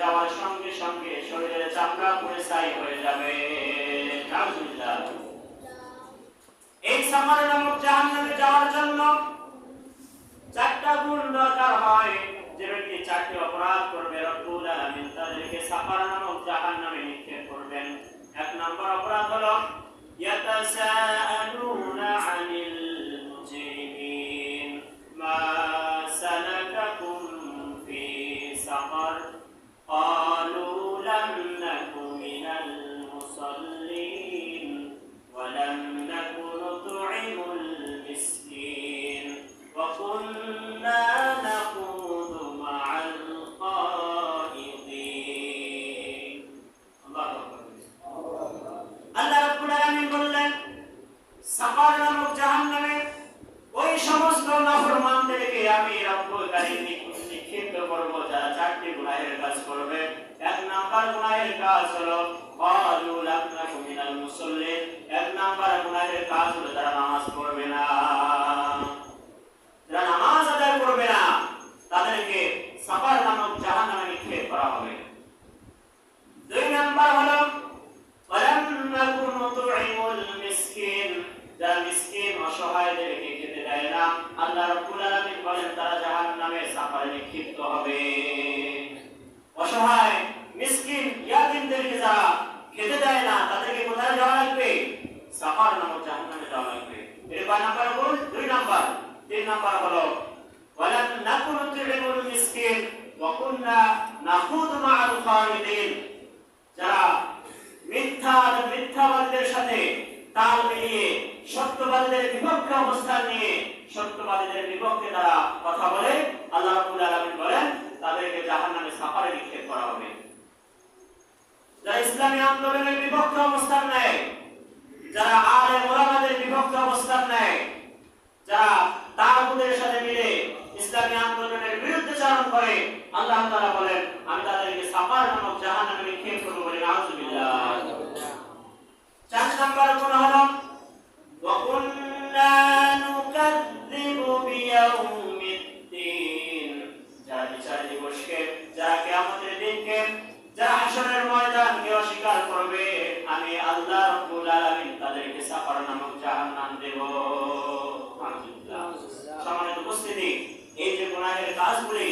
যাওয়ার সঙ্গে সঙ্গে শরীরের চামড়া পুরে ছাই হয়ে যাবে। এই সামারে নামক জাহান্নামে যাওয়ার জন্য চারটা গুণ দরকার হয়। যে ব্যক্তি চারটি অপরাধ করবে, রব্বুল আলামিন তাদেরকে সাফার নামক জাহান্নামে নিক্ষেপ করবেন। এক নম্বর অপরাধ হলো সাফার নামক জাহান্নামে ওই সমস্ত আমি রব্বুল কারীম নিক্ষিপ্ত করব, যারা চারটি কাজ করবে। এক নাম্বার গুনাহের কাজ হলো ক্বালু লাম নাকু মিনাল মুসাল্লিন। এক নাম্বার গুনাহের কাজ হলো, যারা নামাজ পড়বে। যেতে দেয় না আল্লাহ রব্বুল আলামিন বলেন, তারা জাহান্নামে সাফারে নিক্ষিপ্ত হবে। অসহায়, মিসকিন, ইয়াতিমদেরকে যারা খেতে দেয় না, তাদেরকে কোথায় যাওয়া লাগবে? সাফার নাম জাহান্নামে যাওয়া লাগবে। এর কয় নাম্বার গুণ? দুই নাম্বার। তিন নাম্বার হলো, ওয়ালাম নাকুনু তুলিমুল মিসকিন, ওয়া কুননা নাখুদ মা'আল খালিদিন। যারা মিথ্যা মিথ্যাবাদীদের সাথে তাল মিলিয়ে সত্যবাদীদের বিপক্ষে অবস্থান নিয়ে সত্যবাদীদের বিপক্ষে তারা কথা বলে, আল্লাহ রাব্বুল আলামিন বলেন, তাদেরকে জাহান্নামে সাফারে নিক্ষেপ করা হবে। যারা ইসলামী আন্দোলনের বিপক্ষে অবস্থান নেয়, যারা আলে মোলামাদের বিপক্ষে অবস্থান নেয়, যারা তাগুদের সাথে মিলে ইসলামী আন্দোলনের বিরুদ্ধে চারণ করে, আল্লাহ তাআলা বলেন, আমি তাদেরকে সাফার নামক জাহান্নামে আল্লাহ রাব্বুল আলামিন তাদেরকে সাফার নামক জাহান্নাম দেব। সম্মানিত উপস্থিতি এই যে গুনাহের কাজগুলি